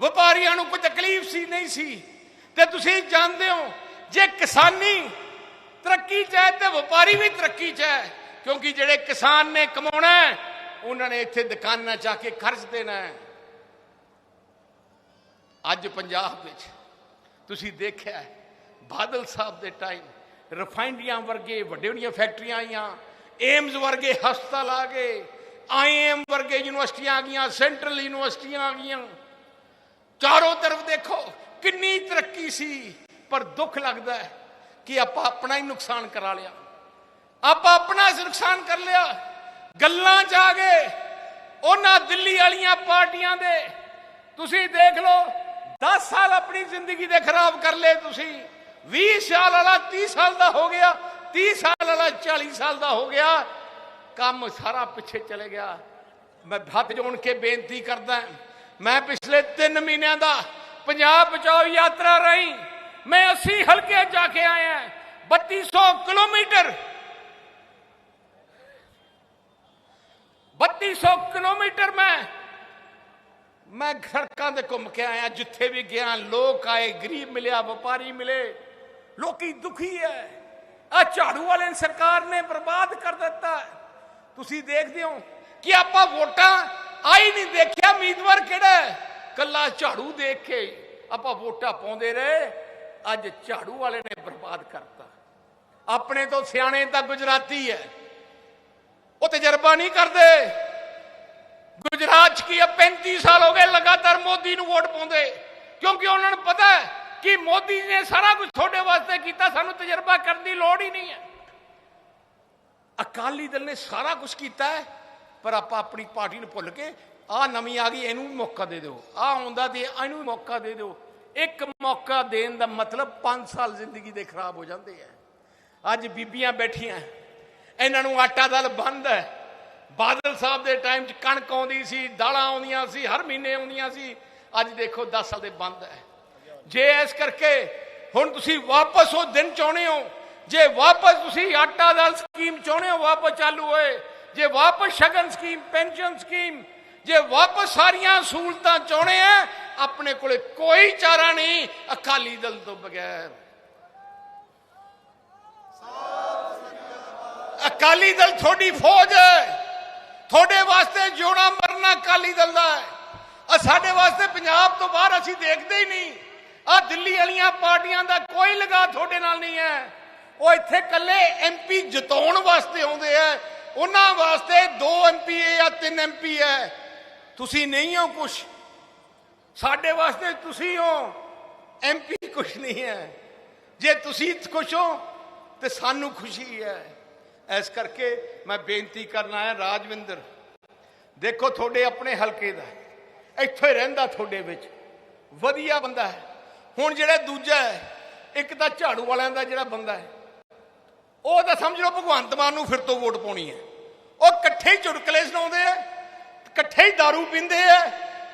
ਵਪਾਰੀਆਂ ਨੂੰ ਕੋਈ ਤਕਲੀਫ ਸੀ, ਨਹੀਂ ਸੀ। ਤੇ ਤੁਸੀਂ ਜਾਣਦੇ ਹੋ, ਜੇ ਕਿਸਾਨੀ ਤਰੱਕੀ ਚ ਹੈ ਤੇ ਵਪਾਰੀ ਵੀ ਤਰੱਕੀ ਚ ਹੈ, ਕਿਉਂਕਿ ਜਿਹੜੇ ਕਿਸਾਨ ਨੇ ਕਮਾਉਣਾ ਉਹਨਾਂ ਨੇ ਇੱਥੇ ਦੁਕਾਨਾਂ ਜਾ ਕੇ ਖਰਚ ਦੇਣਾ ਹੈ। ਅੱਜ ਪੰਜਾਬ ਵਿੱਚ ਤੁਸੀਂ ਦੇਖਿਆ ਬਾਦਲ ਸਾਹਿਬ ਦੇ ਟਾਈਮ ਰਿਫਾਈਨਰੀਆਂ ਵਰਗੇ ਵੱਡੇ ਵੱਡੀਆਂ ਫੈਕਟਰੀਆਂ ਆਈਆਂ ਏਮਜ਼ ਵਰਗੇ ਹਸਪਤਾਲ ਆ ਗਏ ਆਈਐਮ ਵਰਗੇ ਯੂਨੀਵਰਸਿਟੀਆਂ ਆ ਗਈਆਂ ਸੈਂਟਰਲ ਯੂਨੀਵਰਸਿਟੀਆਂ ਆ ਗਈਆਂ। ਚਾਰੋਂ ਤਰਫ ਦੇਖੋ ਕਿੰਨੀ ਤਰੱਕੀ ਸੀ, ਪਰ ਦੁੱਖ ਲੱਗਦਾ ਹੈ ਕਿ ਆਪਾਂ ਆਪਣਾ ਹੀ ਨੁਕਸਾਨ ਕਰਾ ਲਿਆ। ਆਪਾਂ ਆਪਣਾ ਨੁਕਸਾਨ ਕਰ ਲਿਆ। ਗੱਲਾਂ ਚ ਆ ਗਏ। ਉਹਨਾਂ ਦਿੱਲੀ ਵਾਲੀਆਂ ਪਾਰਟੀਆਂ ਦੇ। ਤੁਸੀਂ ਦੇਖ ਲਓ 10 ਸਾਲ ਆਪਣੀ ਜ਼ਿੰਦਗੀ ਦੇ ਖਰਾਬ ਕਰ ਲਏ ਤੁਸੀਂ। 20 ਸਾਲ ਵਾਲਾ 30 ਸਾਲ ਦਾ ਹੋ ਗਿਆ। 30 ਸਾਲ ਵਾਲਾ 40 ਸਾਲ ਦਾ ਹੋ ਗਿਆ। ਕੰਮ ਸਾਰਾ ਪਿੱਛੇ ਚਲੇ ਗਿਆ। ਮੈਂ ਹੱਥ ਜੋੜ ਕੇ ਬੇਨਤੀ ਕਰਦਾ ਮੈਂ ਪਿਛਲੇ 3 ਮਹੀਨਿਆਂ ਦਾ ਪੰਜਾਬ ਬਚਾਓ ਯਾਤਰਾ ਰਹੀ ਮੈਂ 80 ਹਲਕੇ ਜਾ ਕੇ ਆਇਆ 3200 ਕਿਲੋਮੀਟਰ। 3200 ਕਿਲੋਮੀਟਰ ਮੈਂ ਮੈਂ ਸੜਕਾਂ ਤੇ ਘੁੰਮ ਕੇ ਆਇਆ, ਜਿੱਥੇ ਵੀ ਗਿਆ, ਲੋਕ ਆਏ, ਗਰੀਬ ਮਿਲਿਆ, ਵਪਾਰੀ ਮਿਲੇ। ਲੋਕੀ ਦੁਖੀ ਹੈ ਆ ਝਾੜੂ ਵਾਲੇ ਸਰਕਾਰ ਨੇ ਬਰਬਾਦ ਕਰ ਦਿੱਤਾ। ਤੁਸੀਂ ਦੇਖਦੇ ਹੋ ਕਿ ਆਪਾਂ ਵੋਟਾਂ ਆਈ ਨਹੀਂ ਦੇਖਿਆ, ਉਮੀਦਵਾਰ ਕਿਹੜਾ ਹੈ ਕੱਲਾ ਝਾੜੂ ਦੇਖ ਕੇ ਆਪਾਂ ਵੋਟਾਂ ਪਾਉਂਦੇ ਰਹੇ। ਅੱਜ ਝਾੜੂ ਵਾਲੇ ਨੇ ਬਰਬਾਦ ਕਰਤਾ। ਆਪਣੇ ਤੋਂ ਸਿਆਣੇ ਤਾਂ ਗੁਜਰਾਤੀ ਹੈ ਉਹ ਤਜਰਬਾ ਨਹੀਂ ਕਰਦੇ। ਗੁਜਰਾਤ 'ਚ ਕੀ ਹੈ 35 ਸਾਲ ਹੋ ਗਏ ਲਗਾਤਾਰ ਮੋਦੀ ਨੂੰ ਵੋਟ ਪਾਉਂਦੇ। ਕਿਉਂਕਿ ਉਹਨਾਂ ਨੂੰ ਪਤਾ ਹੈ ਕਿ ਮੋਦੀ ਨੇ ਸਾਰਾ ਕੁਝ ਤੁਹਾਡੇ ਵਾਸਤੇ ਕੀਤਾ, ਸਾਨੂੰ ਤਜਰਬਾ ਕਰਨ ਦੀ ਲੋੜ ਹੀ ਨਹੀਂ ਹੈ। ਅਕਾਲੀ ਦਲ ਨੇ ਸਾਰਾ ਕੁਝ ਕੀਤਾ ਹੈ, ਪਰ ਆਪਾਂ ਆਪਣੀ ਪਾਰਟੀ ਨੂੰ ਭੁੱਲ ਕੇ ਆ ਨਵੀਂ ਆ ਗਈ, ਇਹਨੂੰ ਵੀ ਮੌਕਾ ਦੇ ਦਿਓ। ਆ ਆਉਂਦਾ ਤੇ ਇਹਨੂੰ ਵੀ ਮੌਕਾ ਦੇ ਦਿਓ। ਇੱਕ ਮੌਕਾ ਦੇਣ ਦਾ ਮਤਲਬ 5 ਸਾਲ ਜ਼ਿੰਦਗੀ ਦੇ ਖਰਾਬ ਹੋ ਜਾਂਦੇ ਆ। ਅੱਜ ਬੀਬੀਆਂ ਬੈਠੀਆਂ, ਇਹਨਾਂ ਨੂੰ ਆਟਾ ਦਲ ਬੰਦ ਹੈ। ਬਾਦਲ ਸਾਹਿਬ ਦੇ ਟਾਈਮ 'ਚ ਕਣਕ ਆਉਂਦੀ ਸੀ, ਦਾਲਾਂ ਆਉਂਦੀਆਂ ਸੀ, ਹਰ ਮਹੀਨੇ ਆਉਂਦੀਆਂ ਸੀ। ਅੱਜ ਦੇਖੋ 10 ਸਾਲ ਦੇ ਬੰਦ ਹੈ। ਜੇ ਇਸ ਕਰਕੇ ਹੁਣ ਤੁਸੀਂ ਵਾਪਸ ਉਹ ਦਿਨ ਚਾਹੁੰਦੇ ਹੋ, ਜੇ ਵਾਪਸ ਤੁਸੀਂ ਆਟਾ ਦਾਲ ਸਕੀਮ ਚਾਹੁੰਦੇ ਹੋ, ਵਾਪਸ ਚਾਲੂ ਹੋਏ, ਜੇ ਵਾਪਸ ਸ਼ਗਨ ਸਕੀਮ, ਪੈਨਸ਼ਨ ਸਕੀਮ, ਜੇ ਵਾਪਸ ਸਾਰੀਆਂ ਸਹੂਲਤਾਂ ਚਾਹੁੰਦੇ ਆ, ਆਪਣੇ ਕੋਲੇ ਕੋਈ ਚਾਰਾ ਨਹੀਂ, ਅਕਾਲੀ ਦਲ ਤੋਂ ਬਗੈਰ। ਅਕਾਲੀ ਦਲ ਤੁਹਾਡੀ ਫੌਜ ਹੈ। ਤੁਹਾਡੇ ਵਾਸਤੇ ਜਿਉਣਾ ਮਰਨਾ ਅਕਾਲੀ ਦਲ ਦਾ ਹੈ। ਆ ਸਾਡੇ ਵਾਸਤੇ ਪੰਜਾਬ ਤੋਂ ਬਾਹਰ ਅਸੀਂ ਦੇਖਦੇ ਹੀ ਨਹੀਂ। ਆ ਦਿੱਲੀ ਵਾਲੀਆਂ ਪਾਰਟੀਆਂ ਦਾ ਕੋਈ ਲਗਾ ਤੁਹਾਡੇ ਨਾਲ ਨਹੀਂ ਹੈ। ਉਹ ਇੱਥੇ ਕੱਲੇ ਐਮਪੀ ਜਿਤਾਉਣ ਵਾਸਤੇ ਆਉਂਦੇ ਆ। ਉਹਨਾਂ ਵਾਸਤੇ ਦੋ ਐਮਪੀ ਜਾਂ ਤਿੰਨ ਐਮਪੀ ਹੈ। ਤੁਸੀਂ ਨਹੀਂ ਹੋ ਕੁਛ। ਸਾਡੇ ਵਾਸਤੇ ਤੁਸੀਂ ਹੋ। ਐਮਪੀ ਕੁਛ ਨਹੀਂ ਹੈ। ਜੇ ਤੁਸੀਂ ਖੁਸ਼ ਹੋ ਤੇ ਸਾਨੂੰ ਖੁਸ਼ੀ ਹੈ। ਇਸ ਕਰਕੇ ਮੈਂ ਬੇਨਤੀ ਕਰਨਾ ਹੈ ਰਾਜਵਿੰਦਰ, ਦੇਖੋ ਤੁਹਾਡੇ ਆਪਣੇ ਹਲਕੇ ਦਾ ਇੱਥੇ ਰਹਿੰਦਾ ਤੁਹਾਡੇ ਵਿੱਚ, ਵਧੀਆ ਬੰਦਾ ਹੈ। ਹੁਣ ਜਿਹੜਾ ਦੂਜਾ ਹੈ, ਇੱਕ ਤਾਂ ਝਾੜੂ ਵਾਲਿਆਂ ਦਾ ਜਿਹੜਾ ਬੰਦਾ ਹੈ, ਉਹ ਤਾਂ ਸਮਝ ਲਓ ਭਗਵੰਤ ਮਾਨ ਨੂੰ ਫਿਰ ਤੋਂ ਵੋਟ ਪਾਉਣੀ ਹੈ। ਉਹ ਇਕੱਠੇ ਹੀ ਚੁਟਕਲੇ ਸੁਣਾਉਂਦੇ ਆ, ਇਕੱਠੇ ਹੀ दारू ਪੀਂਦੇ ਆ,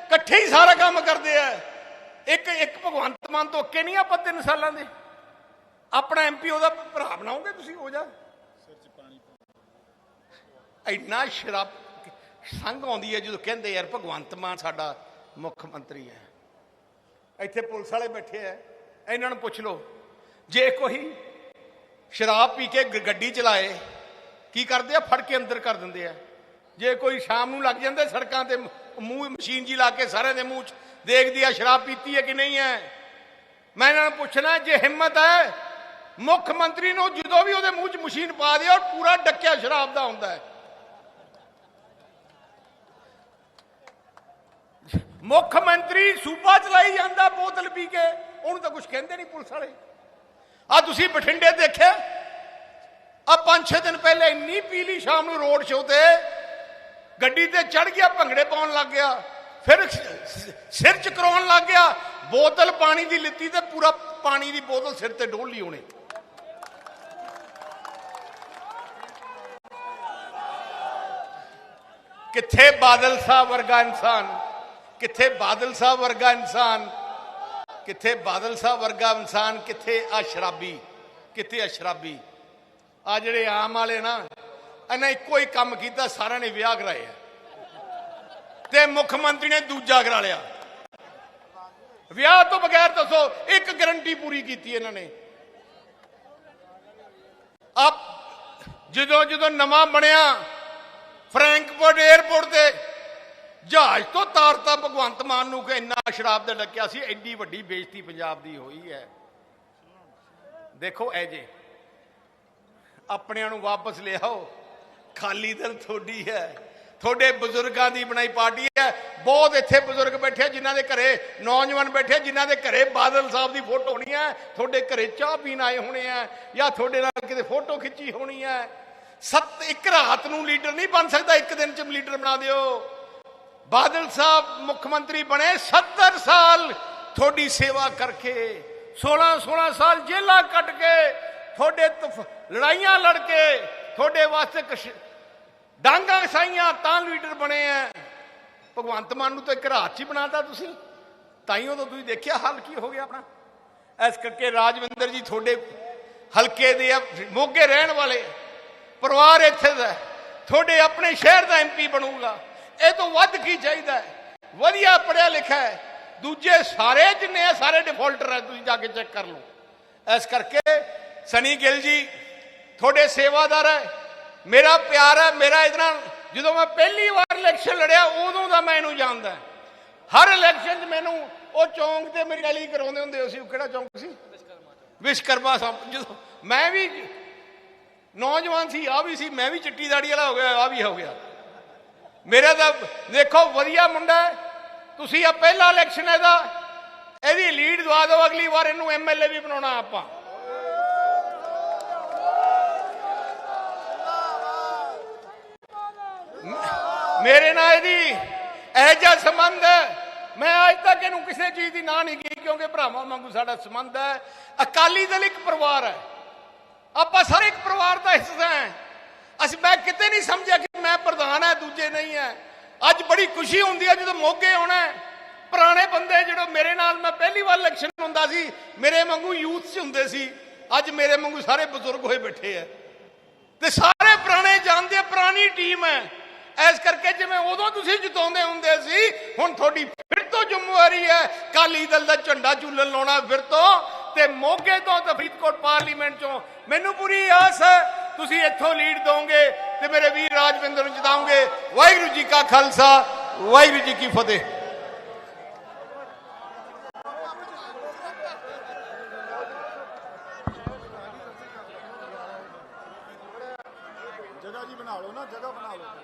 ਇਕੱਠੇ ਹੀ ਸਾਰਾ ਕੰਮ ਕਰਦੇ ਆ। ਇੱਕ ਇੱਕ ਭਗਵੰਤ ਮਾਨ ਤੋਂ ਅੱਕੇ ਨਹੀਂ ਆਪਾਂ ਤਿੰਨ ਸਾਲਾਂ ਦੇ। ਆਪਣਾ ਐਮਪੀ ਉਹਦਾ ਭਰਾ ਬਣਾਓਗੇ ਤੁਸੀਂ ਹੋ ਜਾ? ਇੰਨਾ ਸ਼ਰਾਬ ਸੰਗ ਆਉਂਦੀ ਹੈ ਜਦੋਂ ਕਹਿੰਦੇ ਯਾਰ ਭਗਵੰਤ ਮਾਨ ਸਾਡਾ ਮੁੱਖ ਮੰਤਰੀ ਹੈ। ਇੱਥੇ ਪੁਲਿਸ ਵਾਲੇ ਬੈਠੇ ਆ ਇਹਨਾਂ ਨੂੰ ਪੁੱਛ ਲਓ, ਜੇ ਕੋਈ ਸ਼ਰਾਬ ਪੀ ਕੇ ਗ- ਗੱਡੀ ਚਲਾਏ, ਕੀ ਕਰਦੇ ਆ? ਫੜ ਕੇ ਅੰਦਰ ਕਰ ਦਿੰਦੇ ਆ। ਜੇ ਕੋਈ ਸ਼ਾਮ ਨੂੰ ਲੱਗ ਜਾਂਦੇ ਸੜਕਾਂ ਤੇ, ਮੂੰਹ ਮਸ਼ੀਨ ਜੀ ਲਾ ਕੇ ਸਾਰਿਆਂ ਦੇ ਮੂੰਹ 'ਚ ਦੇਖਦੀ ਆ ਸ਼ਰਾਬ ਪੀਤੀ ਹੈ ਕਿ ਨਹੀਂ ਹੈ। ਮੈਂ ਇਹਨਾਂ ਨੂੰ ਪੁੱਛਣਾ, ਜੇ ਹਿੰਮਤ ਹੈ, ਮੁੱਖ ਮੰਤਰੀ ਨੂੰ ਜਦੋਂ ਵੀ ਉਹਦੇ ਮੂੰਹ 'ਚ ਮਸ਼ੀਨ ਪਾ ਦਿਓ, ਪੂਰਾ ਡੱਕਿਆ ਸ਼ਰਾਬ ਦਾ ਹੁੰਦਾ ਹੈ। ਮੁੱਖ ਮੰਤਰੀ ਸੂਬਾ ਚਲਾਈ ਜਾਂਦਾ ਬੋਤਲ ਪੀ ਕੇ, ਉਹਨੂੰ ਤਾਂ ਕੁਝ ਕਹਿੰਦੇ ਨਹੀਂ ਪੁਲਿਸ ਵਾਲੇ। ਆ ਤੁਸੀਂ ਬਠਿੰਡੇ ਦੇਖਿਆ? ਆ ਪੰਜ ਛੇ ਦਿਨ ਪਹਿਲੇ ਇੰਨੀ ਪੀਲੀ ਸ਼ਾਮ ਨੂੰ ਰੋਡ ਸ਼ੋਅ ਤੇ ਗੱਡੀ ਤੇ ਚੜ ਗਿਆ, ਭੰਗੜੇ ਪਾਉਣ ਲੱਗ ਗਿਆ, ਫਿਰ ਸਿਰ ਚ ਕਰਾਉਣ ਲੱਗ ਗਿਆ, ਬੋਤਲ ਪਾਣੀ ਦੀ ਲਿੱਤੀ ਤੇ ਪੂਰਾ ਪਾਣੀ ਦੀ ਬੋਤਲ ਸਿਰ ਤੇ ਡੋਲ ਲਈ ਉਹਨੇ। ਕਿੱਥੇ ਬਾਦਲ ਸਾਹਿਬ ਵਰਗਾ ਇਨਸਾਨ? ਕਿੱਥੇ ਬਾਦਲ ਸਾਹਿਬ ਵਰਗਾ ਇਨਸਾਨ, ਕਿੱਥੇ ਬਾਦਲ ਸਾਹਿਬ ਵਰਗਾ ਇਨਸਾਨ, ਕਿੱਥੇ ਆ ਸ਼ਰਾਬੀ, ਕਿੱਥੇ ਆ ਸ਼ਰਾਬੀ? ਆ ਜਿਹੜੇ ਆਮ ਵਾਲੇ ਨਾ, ਇਹਨਾਂ ਇੱਕੋ ਹੀ ਕੰਮ ਕੀਤਾ, ਸਾਰਿਆਂ ਨੇ ਵਿਆਹ ਕਰਾਏ ਤੇ ਮੁੱਖ ਮੰਤਰੀ ਨੇ ਦੂਜਾ ਕਰਾ ਲਿਆ। ਵਿਆਹ ਤੋਂ ਬਗੈਰ ਦੱਸੋ, ਇੱਕ ਗਰੰਟੀ ਪੂਰੀ ਕੀਤੀ ਇਹਨਾਂ ਨੇ। ਆਪ ਜਦੋਂ ਜਦੋਂ ਨਵਾਂ ਬਣਿਆ, ਫਰੈਂਕਫਰਟ 에ਅਰਪੋਰਟ ਤੇ ਜਹਾਜ਼ ਤੋਂ ਤਾਰਤਾ ਭਗਵੰਤ ਮਾਨ ਨੂੰ ਕਿ ਇੰਨਾ ਸ਼ਰਾਬ ਦਾ ਡੱਕਿਆ ਸੀ ਐਡੀ ਵੱਡੀ ਬੇਇੱਜ਼ਤੀ ਪੰਜਾਬ ਦੀ ਹੋਈ ਹੈ। ਦੇਖੋ ਐ ਜੇ, ਆਪਣਿਆਂ ਨੂੰ ਵਾਪਸ ਲਿਆਓ, ਖਾਲੀ ਦਿਲ ਤੁਹਾਡੀ ਹੈ। ਤੁਹਾਡੇ ਬਜ਼ੁਰਗਾਂ ਦੀ ਬਣਾਈ ਪਾਰਟੀ ਹੈ। ਬਹੁਤ ਇੱਥੇ ਬਜ਼ੁਰਗ ਬੈਠੇ ਆ, ਜਿਨ੍ਹਾਂ ਦੇ ਘਰੇ ਨੌਜਵਾਨ ਬੈਠੇ ਆ, ਜਿਨ੍ਹਾਂ ਦੇ ਘਰੇ ਬਾਦਲ ਸਾਹਿਬ ਦੀ ਫੋਟੋ ਹੋਣੀ ਹੈ। ਤੁਹਾਡੇ ਘਰੇ ਚਾਹ ਪੀਣ ਆਏ ਹੋਣੇ ਆ, ਜਾਂ ਤੁਹਾਡੇ ਨਾਲ ਕਿਤੇ ਫੋਟੋ ਖਿੱਚੀ ਹੋਣੀ ਹੈ। ਸੱਤ, ਇੱਕ ਰਾਤ ਨੂੰ ਲੀਡਰ ਨਹੀਂ ਬਣ ਸਕਦਾ, ਇੱਕ ਦਿਨ ਚ ਲੀਡਰ ਬਣਾ ਦਿਓ। ਬਾਦਲ ਸਾਹਿਬ ਮੁੱਖ ਮੰਤਰੀ ਬਣੇ 70 ਸਾਲ ਤੁਹਾਡੀ ਸੇਵਾ ਕਰਕੇ 16 16 ਸਾਲ ਜੇਲਾਂ ਕੱਟ ਕੇ, ਤੁਹਾਡੇ ਲੜਾਈਆਂ ਲੜ ਕੇ, ਤੁਹਾਡੇ ਵਾਸਤੇ ਕਸ਼- ਡਾਂਗਾ ਸਾਈਆਂ ਤਾਂ ਲੀਡਰ ਬਣੇ ਆ ਭਗਵੰਤ ਮਾਨ ਨੂੰ ਤਾਂ ਇੱਕ ਰਾਤ 'ਚ ਹੀ ਬਣਾਤਾ ਤੁਸੀਂ। ਤਾਈਓ ਤਾਂ ਤੁਸੀਂ ਦੇਖਿਆ ਹਾਲ ਕੀ ਹੋ ਗਿਆ ਆਪਣਾ। ਇਸ ਕਰਕੇ ਰਾਜਵਿੰਦਰ ਜੀ ਤੁਹਾਡੇ ਹਲਕੇ ਦੇ ਮੋਗੇ ਰਹਿਣ ਵਾਲੇ। ਪਰਿਵਾਰ ਇੱਥੇ ਦਾ ਤੁਹਾਡੇ ਆਪਣੇ ਸ਼ਹਿਰ ਦਾ ਐਮਪੀ ਬਣੂਗਾ। ਇਹ ਤੋਂ ਵੱਧ ਕੀ ਚਾਹੀਦਾ ਹੈ? ਵਧੀਆ ਪੜਿਆ ਲਿਖਿਆ ਹੈ। ਦੂਜੇ ਸਾਰੇ ਜਿੰਨੇ ਆ, ਸਾਰੇ ਡਿਫਾਲਟਰ ਹੈ ਤੁਸੀਂ ਜਾ ਕੇ ਚੈੱਕ ਕਰ ਲਓ। ਇਸ ਕਰਕੇ ਸਨੀ ਗਿੱਲ ਜੀ, ਤੁਹਾਡੇ ਸੇਵਾਦਾਰ ਹੈ। ਮੇਰਾ ਪਿਆਰ ਹੈ, ਮੇਰਾ ਇਹਦੇ ਨਾਲ ਜਦੋਂ ਮੈਂ ਪਹਿਲੀ ਵਾਰ ਇਲੈਕਸ਼ਨ ਲੜਿਆ, ਉਦੋਂ ਦਾ ਮੈਂ ਇਹਨੂੰ ਜਾਣਦਾ ਹਰ ਇਲੈਕਸ਼ਨ 'ਚ ਮੈਨੂੰ ਉਹ ਚੌਂਕ ਤੇ ਮੇਰੀ ਰੈਲੀ ਕਰਾਉਂਦੇ ਹੁੰਦੇ ਸੀ, ਉਹ ਕਿਹੜਾ ਚੌਂਕ ਸੀ? ਵਿਸ਼ਕਰਮਾ ਸਾਹਿਬ। ਜਦੋਂ ਮੈਂ ਵੀ ਨੌਜਵਾਨ ਸੀ ਆ ਵੀ ਸੀ, ਮੈਂ ਵੀ ਚਿੱਟੀ ਦਾੜੀ ਵਾਲਾ ਹੋ ਗਿਆ ਆ ਵੀ ਹੋ ਗਿਆ। ਮੇਰਾ ਤਾਂ ਦੇਖੋ ਵਧੀਆ ਮੁੰਡਾ ਹੈ। ਤੁਸੀਂ ਆ ਪਹਿਲਾ ਇਲੈਕਸ਼ਨ ਇਹਦਾ। ਇਹਦੀ ਲੀਡ ਦਵਾ ਦਿਓ, ਅਗਲੀ ਵਾਰ ਇਹਨੂੰ ਐਮਐਲਏ ਵੀ ਬਣਾਉਣਾ ਆਪਾਂ। ਮੇਰੇ ਨਾਲ ਇਹਦੀ ਇਹ ਜਿਹਾ ਸੰਬੰਧ ਹੈ। ਮੈਂ ਅੱਜ ਤੱਕ ਇਹਨੂੰ ਕਿਸੇ ਚੀਜ਼ ਦੀ ਨਾ ਨਹੀਂ ਕੀਤੀ, ਕਿਉਂਕਿ ਭਰਾਵਾਂ ਵਾਂਗੂ ਸਾਡਾ ਸੰਬੰਧ ਹੈ। ਅਕਾਲੀ ਦਲ ਇੱਕ ਪਰਿਵਾਰ ਹੈ। ਆਪਾਂ ਸਾਰੇ ਇੱਕ ਪਰਿਵਾਰ ਦਾ ਹਿੱਸਾ ਹੈ। ਅਸੀਂ ਮੈਂ ਕਿਤੇ ਨਹੀਂ ਸਮਝਿਆ ਕਿ ਮੈਂ ਪ੍ਰਧਾਨ ਹੈ ਦੂਜੇ ਨਹੀਂ ਹੈ। ਅੱਜ ਬੜੀ ਖੁਸ਼ੀ ਹੁੰਦੀ ਹੈ ਜਦੋਂ ਮੋਗੇ ਆਉਣਾ ਪੁਰਾਣੇ ਬੰਦੇ ਜਿਹੜੇ ਮੇਰੇ ਨਾਲ ਮੈਂ ਪਹਿਲੀ ਵਾਰ ਇਲੈਕਸ਼ਨ ਹੁੰਦਾ ਸੀ ਮੇਰੇ ਵਾਂਗੂ ਯੂਥ 'ਚ ਹੁੰਦੇ ਸੀ। ਅੱਜ ਮੇਰੇ ਵਾਂਗੂ ਸਾਰੇ ਬਜ਼ੁਰਗ ਹੋਏ ਬੈਠੇ ਆ ਤੇ ਸਾਰੇ ਪੁਰਾਣੇ ਜਾਣਦੇ ਆ, ਪੁਰਾਣੀ ਟੀਮ ਹੈ। ਐਸ ਕਰਕੇ ਜਿਵੇਂ ਉਦੋਂ ਤੁਸੀਂ ਜਿਤਾਉਂਦੇ ਹੁੰਦੇ ਸੀ ਹੁਣ ਤੁਹਾਡੀ ਫਿਰ ਤੋਂ ਜ਼ਿੰਮੇਵਾਰੀ ਹੈ। ਕਾਲੀ ਦਲ ਦਾ ਝੰਡਾ ਝੂਲਣ ਲਾਉਣਾ ਫਿਰ ਤੋਂ। ਤੇ ਮੋਗੇ ਤੋਂ ਤੇ ਫਰੀਦਕੋਟ ਪਾਰਲੀਮੈਂਟ ਚੋਂ ਮੈਨੂੰ ਪੂਰੀ ਆਸ ਹੈ ਤੁਸੀਂ ਇੱਥੋਂ ਲੀਡ ਦੋਗੇ ਤੇ ਮੇਰੇ ਵੀਰ ਰਾਜਵਿੰਦਰ ਨੂੰ ਜਿਤਾਉਂਗੇ। ਵਾਹਿਗੁਰੂ ਜੀ ਕਾ ਖਾਲਸਾ, ਵਾਹਿਗੁਰੂ ਜੀ ਕੀ ਫਤਿਹ। ਜਗ੍ਹਾ ਜੀ ਬਣਾ ਲਓ ਨਾ, ਜਗ੍ਹਾ ਬਣਾ ਲਓ।